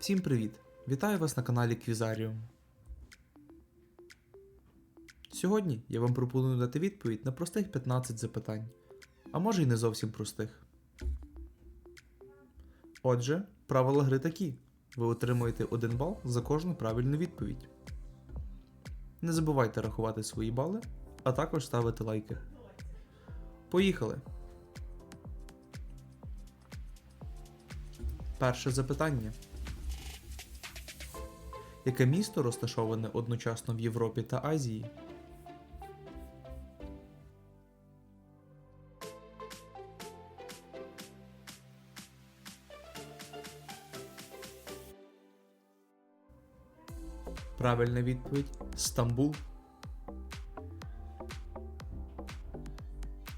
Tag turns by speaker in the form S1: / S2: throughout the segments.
S1: Всім привіт! Вітаю вас на каналі Квізаріум. Сьогодні я вам пропоную дати відповідь на простих 15 запитань, а може й не зовсім простих. Отже, правила гри такі: ви отримуєте 1 бал за кожну правильну відповідь. Не забувайте рахувати свої бали, а також ставити лайки. Поїхали! Перше запитання. Яке місто розташоване одночасно в Європі та Азії? Правильна відповідь Стамбул.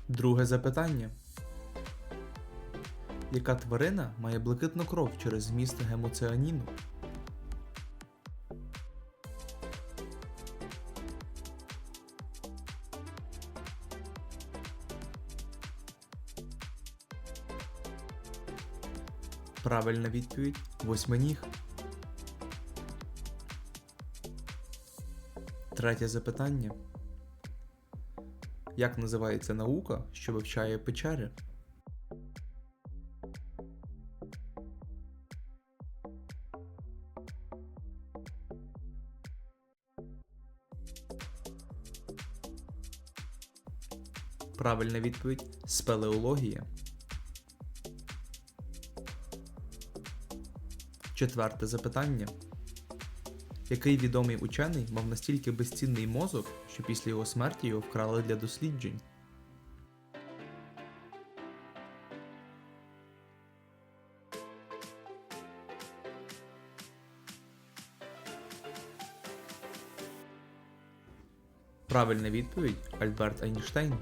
S1: Друге запитання. Яка тварина має блакитну кров через зміст гемоціаніну? Правильна відповідь восьминіг. Третє запитання. Як називається наука, що вивчає печери? Правильна відповідь спелеологія. Четверте запитання. Який відомий учений мав настільки безцінний мозок, що після його смерті його вкрали для досліджень? Правильна відповідь Альберт Айнштейн.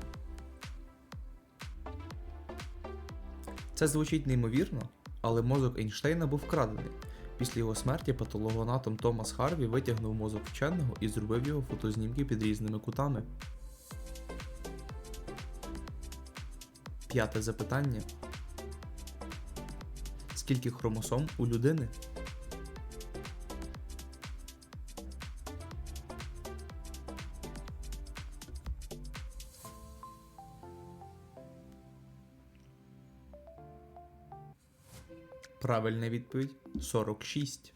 S1: Це звучить неймовірно, але мозок Ейнштейна був вкрадений. Після його смерті патологоанатом Томас Харві витягнув мозок вченого і зробив його фотознімки під різними кутами. П'яте запитання. Скільки хромосом у людини? Правильна відповідь 46.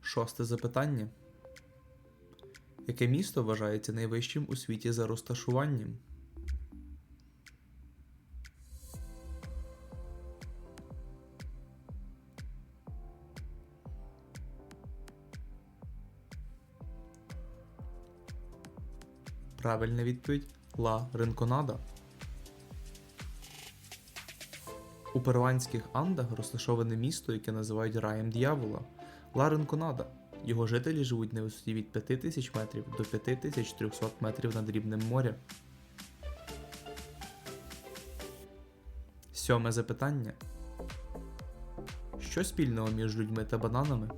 S1: Шосте запитання. Яке місто вважається найвищим у світі за розташуванням? Правильна відповідь Ла Ринконада. У перуанських Андах розташоване місто, яке називають раєм д'явола Ларенконада. Його жителі живуть на висоті від 5000 метрів до 5300 метрів над рівнем моря. Сьоме запитання. Що спільного між людьми та бананами?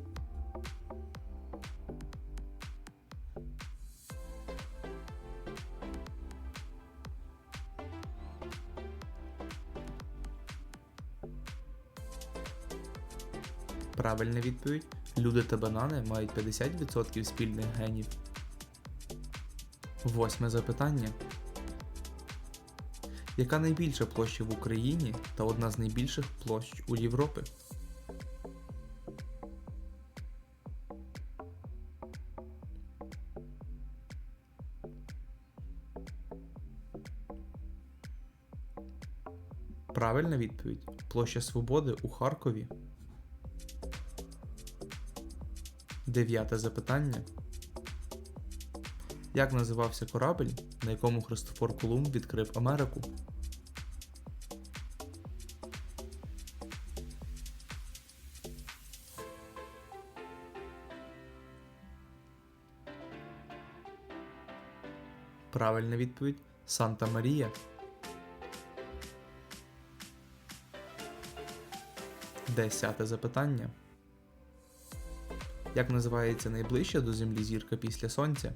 S1: Правильна відповідь. Люди та банани мають 50% спільних генів. Восьме запитання. Яка найбільша площа в Україні та одна з найбільших площ у Європи? Правильна відповідь. Площа Свободи у Харкові. Дев'яте запитання. Як називався корабель, на якому Христофор Колумб відкрив Америку? Правильна відповідь Санта Марія. Десяте запитання як називається найближча до Землі зірка після Сонця.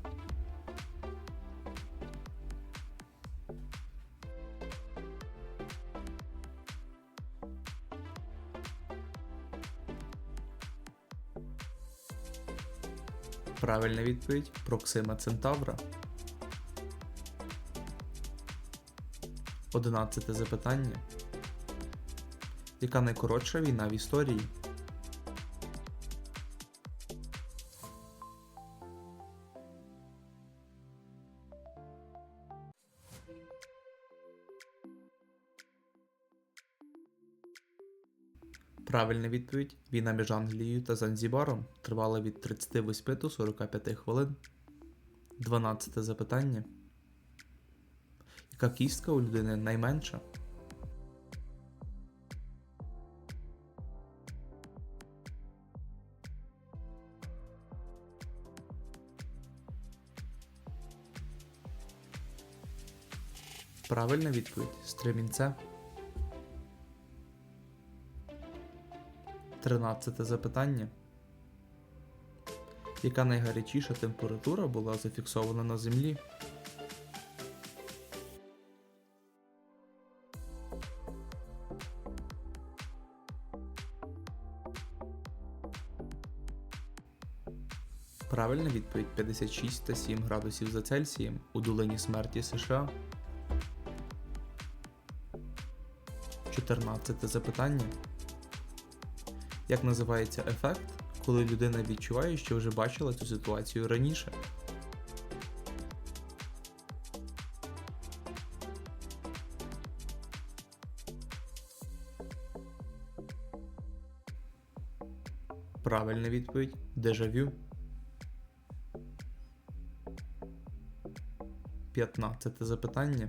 S1: Правильна відповідь Проксима Центавра. Одинадцяте запитання. Яка найкоротша війна в історії? Правильна відповідь Війна між Англією та Занзібаром тривала від 38 до 45 хвилин. 12 запитання. Яка кістка у людини найменша? Правильна відповідь Стремінця. 13 запитання. Яка найгарячіша температура була зафіксована на Землі? Правильна відповідь 56,7 градусів за Цельсієм у долині смерті США. 14 запитання. Як називається ефект, коли людина відчуває, що вже бачила цю ситуацію раніше? Правильна відповідь дежавю. 15 запитання.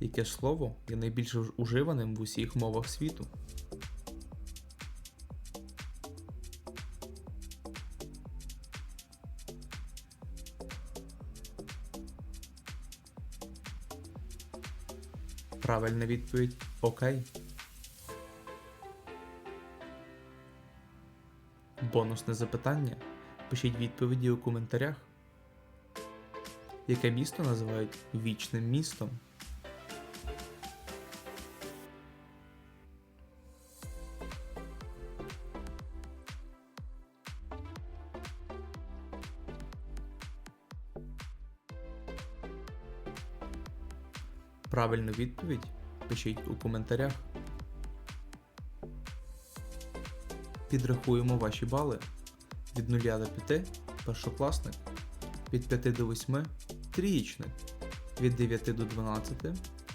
S1: Яке слово є найбільш уживаним в усіх мовах світу? Правильна відповідь Окей. Бонусне запитання. Пишіть відповіді у коментарях. Яке місто називають вічним містом? Правильну відповідь пишіть у коментарях. Підрахуємо ваші бали. Від 0 до 5 першокласник, від 5 до 8 трієчник, від 9 до 12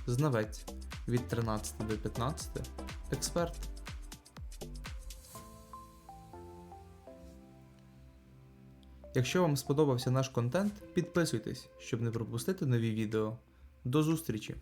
S1: знавець, від 13 до 15 експерт. Якщо вам сподобався наш контент, підписуйтесь, щоб не пропустити нові відео. До зустрічі!